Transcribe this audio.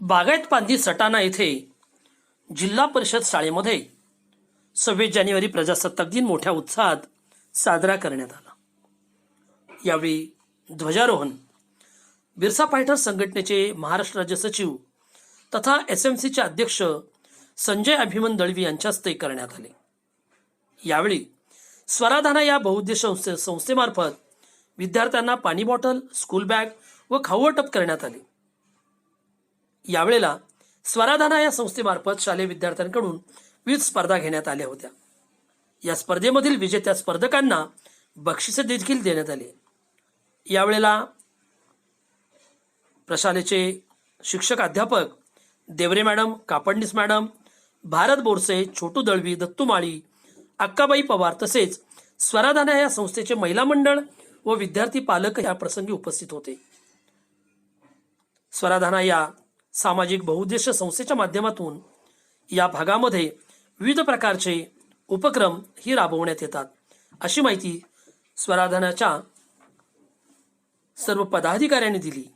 बागायत पांधी सटाणा येथे जिल्हा परिषद शाळेमध्ये सव्वीस जानेवारी प्रजासत्ताक दिन मोठ्या उत्साहात साजरा करण्यात आला. यावेळी ध्वजारोहण बिरसा फायटर संघटनेचे महाराष्ट्र राज्य सचिव तथा एस एम सीचे अध्यक्ष संजय अभिमन दळवी यांच्या हस्ते करण्यात आले. यावेळी स्वराधाना या बहुउद्देश संस्थे संस्थेमार्फत विद्यार्थ्यांना पाणी बॉटल स्कूल बॅग व खाऊ वाटप करण्यात आले. यावेळेला स्वराधाना या संस्थेमार्फत शालेय विद्यार्थ्यांकडून विविध स्पर्धा घेण्यात आल्या होत्या. या स्पर्धेमधील विजेत्या स्पर्धकांना बक्षिसे देखील देण्यात आली. यावेळेला प्रशालेचे शिक्षक अध्यापक देवरे मॅडम कापडणीस मॅडम भारत बोरसे छोटू दळवी दत्तू माळी अक्काबाई पवार तसेच स्वराधाना या संस्थेचे महिला मंडळ व विद्यार्थी पालक या प्रसंगी उपस्थित होते. स्वराधाना या सामाजिक बहुउद्देश संस्थेच्या माध्यमातून या भागामध्ये विविध प्रकारचे उपक्रम ही राबवण्यात येतात. अशी माहिती स्वराधनाच्या सर्व पदाधिकाऱ्यांनी दिली.